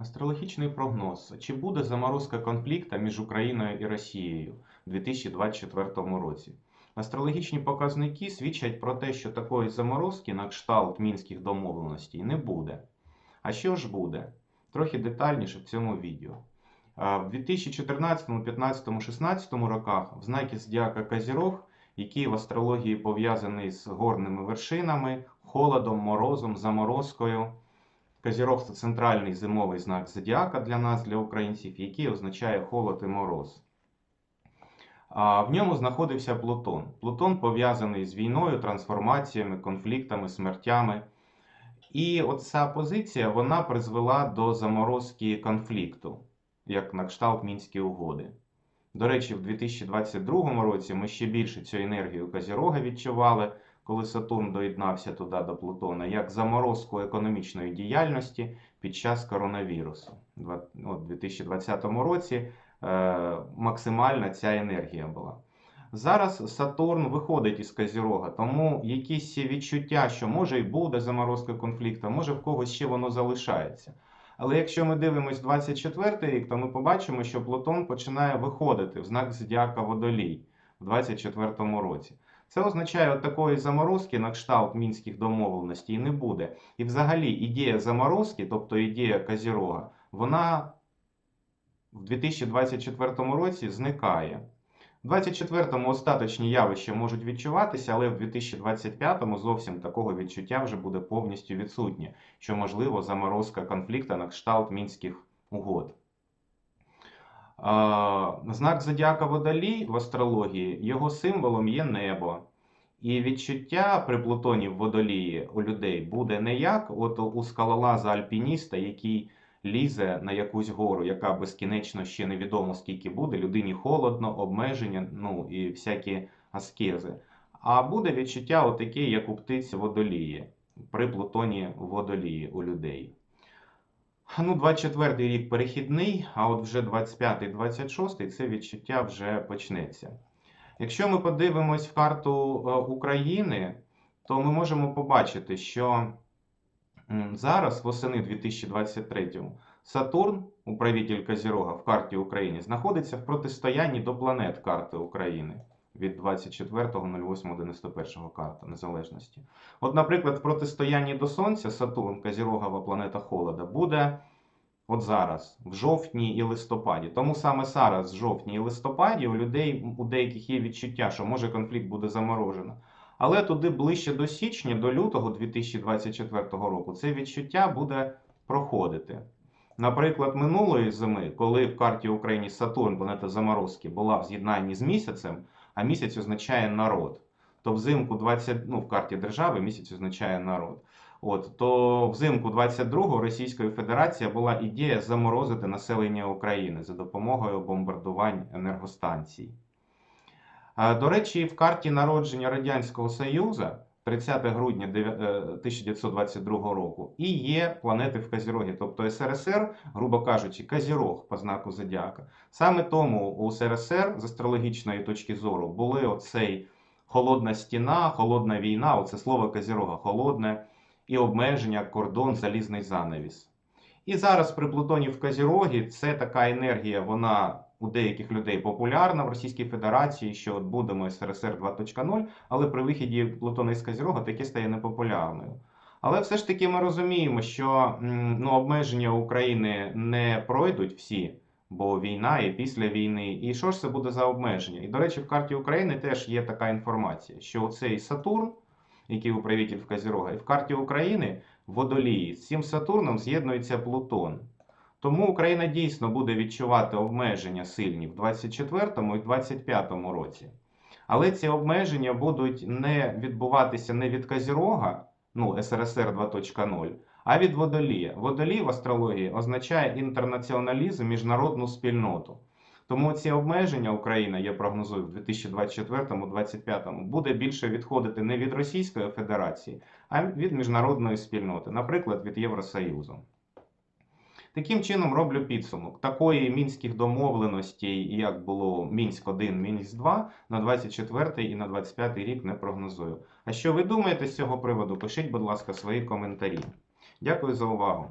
Астрологічний прогноз. Чи буде заморозка конфлікту між Україною і Росією у 2024 році? Астрологічні показники свідчать про те, що такої заморозки на кшталт мінських домовленостей не буде. А що ж буде? Трохи детальніше в цьому відео. В 2014, 15, 16 роках в знакі зодіака Казірог, який в астрології пов'язаний з горними вершинами, холодом, морозом, заморозкою. Козірог це центральний зимовий знак зодіака для нас, для українців, який означає холод і мороз. А в ньому знаходився Плутон. Плутон пов'язаний з війною, трансформаціями, конфліктами, смертями. І оця позиція вона призвела до заморозки конфлікту, як на кшталт Мінські угоди. До речі, в 2022 році ми ще більше цю енергію Козірога відчували, коли Сатурн доєднався туди до Плутона, як заморозку економічної діяльності під час коронавірусу. У 2020 році е, максимальна ця енергія була. Зараз Сатурн виходить із Козірога, тому якісь відчуття, що може і буде заморозка конфлікту, може в когось ще воно залишається. Але якщо ми дивимося 24 рік, то ми побачимо, що Плутон починає виходити в знак зодіака Водолій в 24 році. Це означає, от такої заморозки на кшталт мінських домовленостей не буде. І взагалі ідея заморозки, тобто ідея Козірога, вона в 2024 році зникає. У 24-му остаточні явища можуть відчуватися, але в 2025-му зовсім такого відчуття вже буде повністю відсутнє, що можливо заморозка конфлікту на кшталт мінських угод. Знак зодіака Водолій в астрології, його символом є небо. І відчуття при Плутоні в Водолії у людей буде не як от у скалолаза альпініста, який лізе на якусь гору, яка безкінечно ще невідомо скільки буде, людині холодно, обмеження, ну і всякі аскези. А буде відчуття отаке, як у птиць водолії, при Плутоні водолії у людей. Ну, 24 рік перехідний, а от вже 25-26 це відчуття вже почнеться. Якщо ми подивимось в карту е, України, то ми можемо побачити, що зараз, восени 2023 Сатурн, управитель Козірога в карті України, знаходиться в протистоянні до планет карти України від 24.08.91 карта незалежності. От, наприклад, в протистоянні до Сонця Сатурн, Козірогова планета Холода, буде от зараз, в жовтні і листопаді. Тому саме зараз, в жовтні і листопаді, у людей у деяких є відчуття, що може конфлікт буде заморожено. Але туди ближче до січня, до лютого 2024 року, це відчуття буде проходити. Наприклад, минулої зими, коли в карті України Сатурн, планета заморозки, була в з'єднанні з місяцем, а місяць означає народ. То взимку 20, ну, в карті держави місяць означає народ. От, то взимку 22-го Російської Федерації була ідея заморозити населення України за допомогою бомбардувань енергостанцій. До речі, в карті народження Радянського Союзу 30 грудня е, 1922 року і є планети в Козірогі, тобто СРСР, грубо кажучи, Козірог по знаку Зодіака. Саме тому у СРСР з астрологічної точки зору були оцей холодна стіна, холодна війна, оце слово Козірога, холодне і обмеження, кордон, залізний занавіс. І зараз при Плутоні в Козірогі це така енергія, вона у деяких людей популярна в Російській Федерації, що от будемо СРСР 2.0, але при вихіді Плутона із Козірога таке стає непопулярною. Але все ж таки ми розуміємо, що ну, обмеження України не пройдуть всі, бо війна і після війни. І що ж це буде за обмеження? І, до речі, в карті України теж є така інформація, що цей Сатурн, який управитель в Козірога, і в карті України Водолії з цим Сатурном з'єднується Плутон. Тому Україна дійсно буде відчувати обмеження сильні в 24-му і 25-му році. Але ці обмеження будуть не відбуватися не від Козірога, ну СРСР 2.0, а від Водолія. Водолій в астрології означає інтернаціоналізм, міжнародну спільноту. Тому ці обмеження Україна, я прогнозую, в 2024-2025 буде більше відходити не від Російської Федерації, а від міжнародної спільноти, наприклад, від Євросоюзу. Таким чином роблю підсумок. Такої мінських домовленостей, як було Мінськ 1, Мінськ 2, на 24 і на 25 рік не прогнозую. А що ви думаєте з цього приводу? Пишіть, будь ласка, свої коментарі. Дякую за увагу.